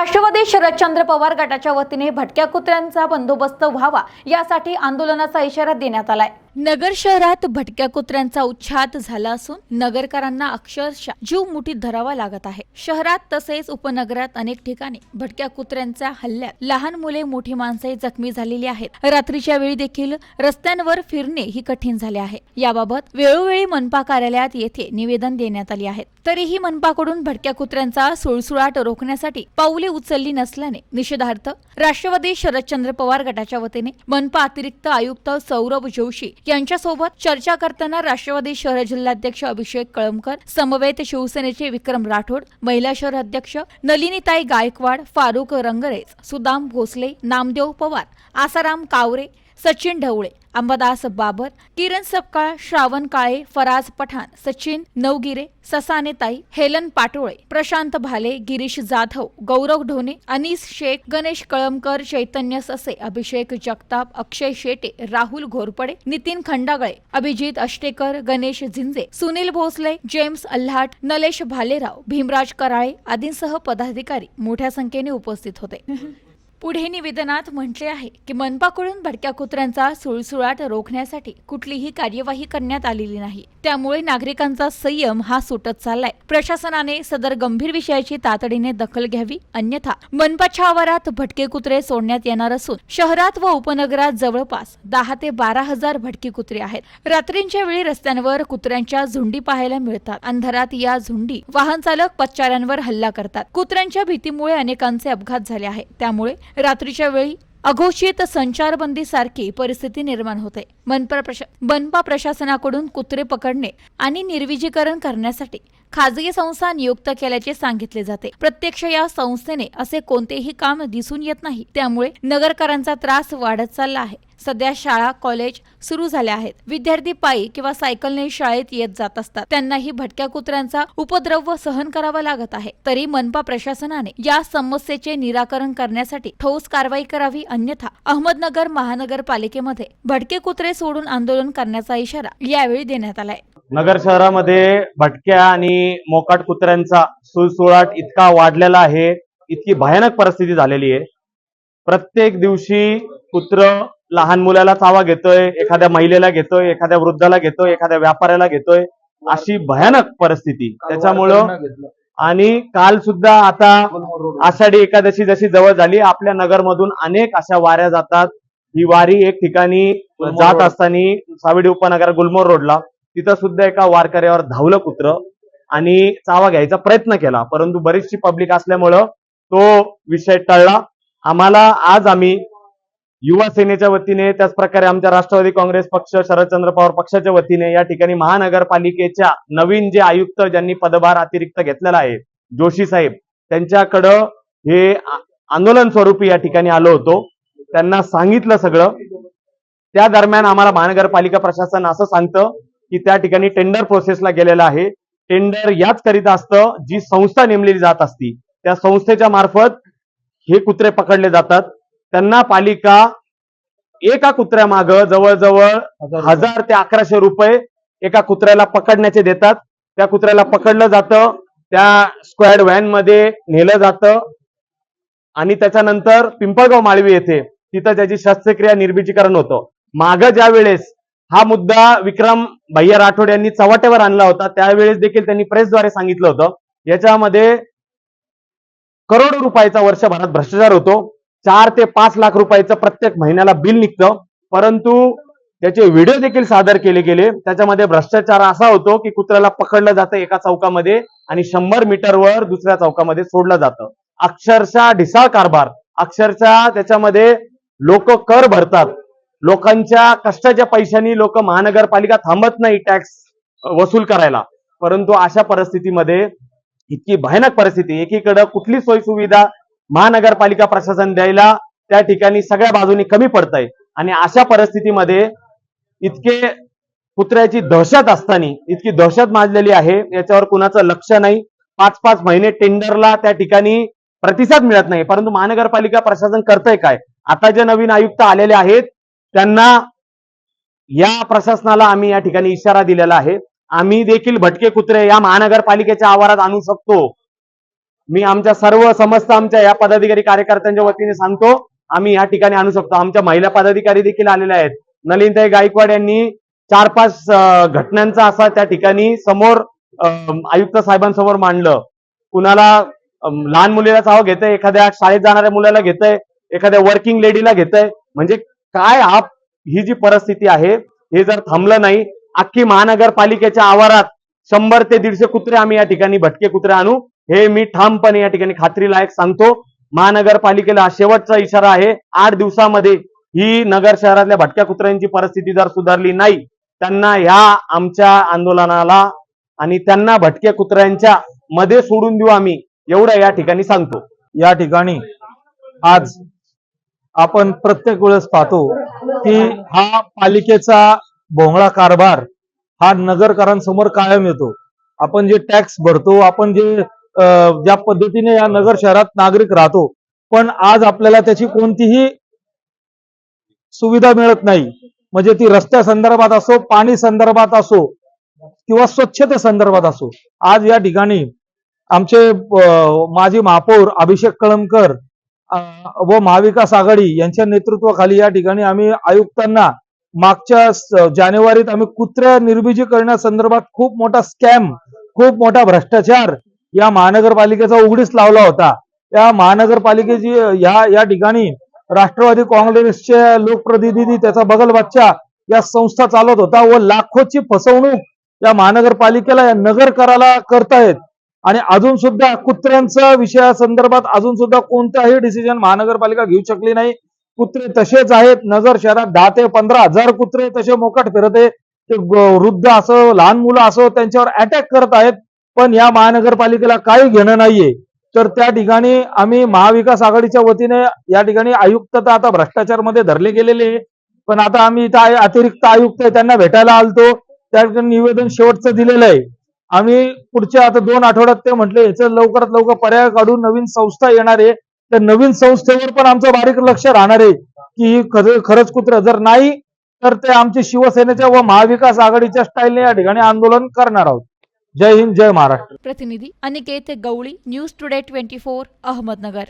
राष्ट्रवादी शरदचंद्र पवार गटाच्या वतीने भटक्या कुत्र्यांचा बंदोबस्त व्हावा यासाठी आंदोलनाचा इशारा देण्यात आलाय. नगर शहरात भटक्या कुत्र्यांचा उच्छाद झाला असून नगरकरांना अक्षरशः जीव मुठीत धरावा लागत आहे. शहरात तसेच उपनगरात अनेक ठिकाणी भटक्या कुत्र्यांच्या हल्ल्यात लहान मुले मोठी माणसे जखमी झालेली आहेत. रात्रीच्या वेळी देखील रस्त्यांवर फिरणे ही कठीण झाले आहे. याबाबत वेळोवेळी मनपा कार्यालयात येथे निवेदन देण्यात आले आहेत तरीही मनपाकडून भटक्या कुत्र्यांचा सुळसुळाट रोखण्यासाठी पाऊले उचलली नसल्याने निषेधार्थ राष्ट्रवादी शरदचंद्र पवार गटाच्या वतीने मनपा अतिरिक्त आयुक्त सौरभ जोशी यांच्यासोबत चर्चा करताना राष्ट्रवादी शहर जिल्हाध्यक्ष अभिषेक कळमकर समवेत शिवसेनेचे विक्रम राठोड महिला शहर अध्यक्ष नलिनीताई गायकवाड फारुख रंगरेज सुदाम भोसले नामदेव पवार आसाराम कावरे सचिन ढवळे अंबादास बाबर किरण सपकाळ श्रावण काळे फराज पठाण सचिन नवगिरे ससाने ताई हेलन पाटोळे प्रशांत भाले गिरीश जाधव गौरव ढोणे अनिस शेख गणेश कळमकर चैतन्य ससे अभिषेक जगताप अक्षय शेटे राहुल घोरपडे नितीन खंडागळे अभिजित अष्टेकर गणेश झिंजे सुनील भोसले जेम्स अल्हाट नलेश भालेराव भीमराज कराळे आदींसह पदाधिकारी मोठ्या संख्येने उपस्थित होते. पुढे निवेदनात म्हटले आहे की मनपाकडून भटक्या कुत्र्यांचा सुळसुळाट रोखण्यासाठी कुठलीही कार्यवाही करण्यात आलेली नाही. त्यामुळे नागरिकांचा संयम हा सुटत चाललाय. प्रशासनाने सदर गंभीर विषयाची तातडीने दखल घ्यावी अन्यथा मनपाच्या आवारात भटके कुत्रे सोडण्यात येणार असून शहरात व उपनगरात जवळपास दहा ते बारा हजार भटकी कुत्रे आहेत. रात्रींच्या वेळी रस्त्यांवर कुत्र्यांच्या झुंडी पाहायला मिळतात. अंधारात या झुंडी वाहन चालक पच्चाऱ्यांवर हल्ला करतात. कुत्र्यांच्या भीतीमुळे अनेकांचे अपघात झाले आहेत. त्यामुळे रात्रीच्या वेळी अघोषित संचारबंदी सारखी परिस्थिती निर्माण होते. मनपा प्रशा बनपा प्रशासनाकडून कुत्रे पकडणे आणि निर्विजीकरण करण्यासाठी खाजगी संस्था नियुक्त केल्याचे सांगितले जाते. प्रत्यक्ष या संस्थेने असे कोणतेही काम दिसून येत नाही. त्यामुळे नगरकरांचा त्रास वाढत चालला आहे. सध्या शाळा कॉलेज सुरू झाल्या आहेत. विद्यार्थी पायी किंवा सायकलने शाळेत येत जात असतात. त्यांनाही भटक्या कुत्र्यांचा उपद्रव सहन करावा लागत आहे. तरी मनपा प्रशासनाने या समस्येचे निराकरण करण्यासाठी ठोस कारवाई करावी अन्यथा अहमदनगर महानगरपालिकेमध्ये भटके कुत्रे सोडून आंदोलन करण्याचा इशारा यावेळी देण्यात आलाय. नगर शहरामध्ये भटक्या आणि मोकाट कुत्र्यांचा सुळसुळाट इतका वाढलेला आहे इतकी भयानक परिस्थिती झालेली आहे. प्रत्येक दिवशी कुत्र लहान मुलाला चावा घेतोय एखाद्या महिलेला घेतोय एखाद्या वृद्धाला घेतोय एखाद्या व्यापाऱ्याला घेतोय अशी भयानक परिस्थिती. त्याच्यामुळं आणि काल सुद्धा आता आषाढी एकादशी जशी जवळ झाली आपल्या नगरमधून अनेक अशा वाऱ्या जातात. ही वारी एक ठिकाणी जात असताना सावेडी उपनगर गुलमोर रोडला तिथं सुद्धा एका वारकऱ्यावर धावलं कुत्र आणि चावा घ्यायचा प्रयत्न केला. परंतु बरीचशी पब्लिक असल्यामुळं तो विषय टळला. आम्हाला आज आम्ही युवा सेनेच्या वतीने त्याच प्रकारे आमच्या राष्ट्रवादी काँग्रेस पक्ष शरदचंद्र पवार पक्षाच्या वतीने या ठिकाणी महानगरपालिकेच्या नवीन जे आयुक्त ज्यांनी पदभार अतिरिक्त घेतलेला आहे जोशी साहेब त्यांच्याकडं हे आंदोलन स्वरूपी या ठिकाणी आलो होतो. त्यांना सांगितलं सगळं. त्या दरम्यान आम्हाला महानगरपालिका प्रशासन असं सांगतं की त्या ठिकाणी टेंडर प्रोसेसला गेलेलं आहे. टेंडर याच करिता असतं जी संस्था नेमलेली जात असती. त्या संस्थेच्या मार्फत हे कुत्रे पकडले जातात. त्यांना पालिका एका कुत्र्यामाग जवळजवळ हजार ते अकराशे रुपये एका कुत्र्याला पकडण्याचे देतात. त्या कुत्र्याला पकडलं जातं. त्या स्क्वॅड व्हॅनमध्ये नेलं जातं. आणि त्याच्यानंतर पिंपळगाव माळवी येथे तिथं त्याची शस्त्रक्रिया निर्बीजीकरण होतं. माग ज्या वेळेस हा मुद्दा विक्रम भैया राठोड यांनी चव्हाट्यावर आणला होता. त्यावेळेस देखील त्यांनी प्रेसद्वारे सांगितलं होतं. याच्यामध्ये करोडो रुपयाचा वर्षभरात भ्रष्टाचार होतो. चार ते पाच लाख रुपयाचं प्रत्येक महिन्याला बिल निघतं. परंतु त्याचे व्हिडिओ देखील सादर केले गेले. त्याच्यामध्ये भ्रष्टाचार असा होतो की कुत्र्याला पकडलं जातं एका चौकामध्ये आणि शंभर मीटरवर दुसऱ्या चौकामध्ये सोडलं जातं. अक्षरशः ढिसाळ कारभार. अक्षरशः त्याच्यामध्ये लोक कर भरतात. लोकांच्या कष्टाच्या पैशांनी लोक महानगरपालिका थांबत नाही टॅक्स वसूल करायला. परंतु अशा परिस्थितीमध्ये इतकी भयानक परिस्थिती एकीकडे कुठली सोयी सुविधा महानगरपालिका प्रशासन द्यायला त्या ठिकाणी सगळ्या बाजूनी कमी पडत आहे आणि अशा परिस्थितीमध्ये इतके कुत्र्याची दहशत असताना इतकी दहशत माजलेली आहे याच्यावर कुणाचं लक्ष नाही. पाच पाच महिने टेंडरला त्या ठिकाणी प्रतिसाद मिळत नाही. परंतु महानगरपालिका प्रशासन करतंय काय? आता जे नवीन आयुक्त आलेले आहेत त्यांना या प्रशासनाला आम्ही या ठिकाणी इशारा दिलेला आहे. आम्ही देखील भटके कुत्रे या महानगरपालिकेच्या आवारात आणू शकतो. मी आमच्या सर्व समस्त आमच्या या पदाधिकारी कार्यकर्त्यांच्या वतीने सांगतो आम्ही या ठिकाणी आणू शकतो. आमच्या महिला पदाधिकारी देखील आलेल्या आहेत. नलिनताई गायकवाड यांनी चार पाच घटनांचा असा त्या ठिकाणी समोर आयुक्त साहेबांसमोर मांडलं. कुणाला लहान मुलीला चाव घेतय एखाद्या शाळेत जाणाऱ्या मुलाला घेतंय एखाद्या वर्किंग लेडीला घेतय. म्हणजे काय आप ही जी परिस्थिती आहे हे जर थांबलं नाही अख्खी महानगरपालिकेच्या आवारात शंभर ते दीडशे कुत्रे आम्ही या ठिकाणी भटके कुत्रे आणू हे मी ठामपणे या ठिकाणी खात्रीलायक सांगतो. महानगरपालिकेला हा शेवटचा इशारा आहे आठ दिवसामध्ये ही नगर शहरातल्या भटक्या कुत्र्यांची परिस्थिती जर सुधारली नाही त्यांना ह्या आमच्या आंदोलनाला आणि त्यांना भटक्या कुत्र्यांच्या मध्ये सोडून देऊ आम्ही एवढं या ठिकाणी सांगतो. या ठिकाणी आज आपण प्रत्येक वेळेस पाहतो की हा पालिकेचा भोंगळा कारभार हा नगरकरांसमोर कायम येतो. आपण जे टॅक्स भरतो आपण जे ज्या पद्धतीने या नगर शहरात नागरिक राहतो पण आज आपल्याला त्याची कोणतीही सुविधा मिळत नाही. म्हणजे ती रस्त्या संदर्भात असो पाणी संदर्भात असो किंवा स्वच्छते संदर्भात असो. आज या ठिकाणी आमचे माजी महापौर अभिषेक कळमकर व महाविकास आघाडी यांच्या नेतृत्वाखाली या ठिकाणी आम्ही आयुक्तांना मागच्या जानेवारीत आम्ही कुत्र्या निर्बीजीकरणासंदर्भात खूप मोठा स्कॅम खूप मोठा भ्रष्टाचार या महानगरपालिकेचा उघडीस लावला होता. या महानगरपालिकेची या या ठिकाणी राष्ट्रवादी काँग्रेसचे लोकप्रतिनिधी त्याचा बगल बच्चा या संस्था चालवत होता व लाखोची फसवणूक या महानगरपालिकेला या नगर कराला करतायत. आणि अजून सुद्धा कुत्र्यांच्या विषयासंदर्भात अजून सुद्धा कोणताही डिसिजन महानगरपालिका घेऊ शकली नाही. कुत्रे तसेच आहेत. नजर शहरात दहा ते पंधरा हजार कुत्रे तसे मोकट फिरते. आहे ते वृद्ध असो लहान मुलं असो त्यांच्यावर अटॅक करत आहेत. पण या महानगरपालिकेला काही घेणं नाहीये. तर त्या ठिकाणी आम्ही महाविकास आघाडीच्या वतीने या ठिकाणी आयुक्त तर आता भ्रष्टाचारमध्ये धरले गेलेले आहे. पण आता आम्ही इथं अतिरिक्त आयुक्त त्यांना भेटायला आलतो. त्या ठिकाणी निवेदन शेवटचं दिलेलं आहे. आम्ही पुढच्या आता दोन आठवड्यात ते म्हटले याचं लवकरात लवकर पर्याय काढून नवीन संस्था येणार आहे. त्या नवीन संस्थेवर पण आमचं बारीक लक्ष राहणार आहे की ही खरंच कुत्र जर नाही तर ते आमचे शिवसेनेच्या व महाविकास आघाडीच्या स्टाईलने या ठिकाणी आंदोलन करणार आहोत. जय हिंद जय महाराष्ट्र. प्रतिनिधी Aniket Gawali news today twenty four Ahmednagar.